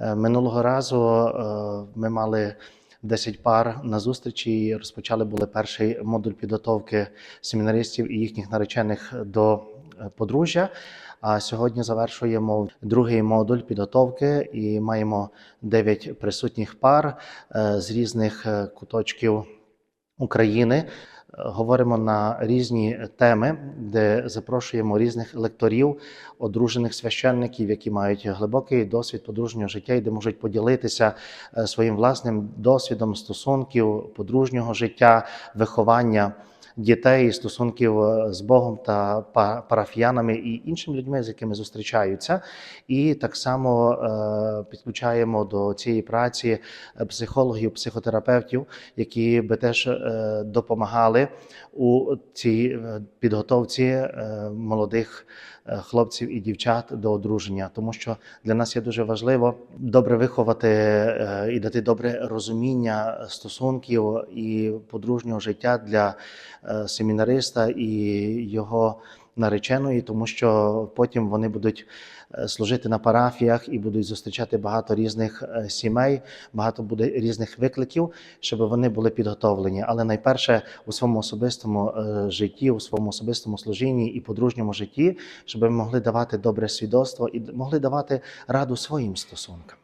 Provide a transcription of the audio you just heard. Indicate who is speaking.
Speaker 1: Е, Минулого разу е, ми мали 10 пар на зустрічі. і Розпочали були перший модуль підготовки семінаристів і їхніх наречених до е, подружжя. А сьогодні завершуємо другий модуль підготовки і маємо 9 присутніх пар з різних куточків України. Говоримо на різні теми, де запрошуємо різних лекторів, одружених священників, які мають глибокий досвід подружнього життя і де можуть поділитися е, своїм власним досвідом стосунків подружнього життя, виховання дітей, стосунків е, з Богом та парафіянами і іншими людьми, з якими зустрічаються. І так само е, підключаємо до цієї праці е, психологів, психотерапевтів, які би теж допомагали у цій підготовці молодих хлопців і дівчат до одруження, тому що для нас є дуже важливо добре виховати і дати добре розуміння стосунків і подружнього життя для семінариста і його нареченої, тому що потім вони будуть е, служити на парафіях і будуть зустрічати багато різних е, сімей, багато буде різних викликів, щоб вони були підготовлені. Але найперше у своєму особистому е, житті, у своєму особистому служінні і подружньому житті, щоб ми могли давати добре свідоцтво і могли давати раду своїм стосункам.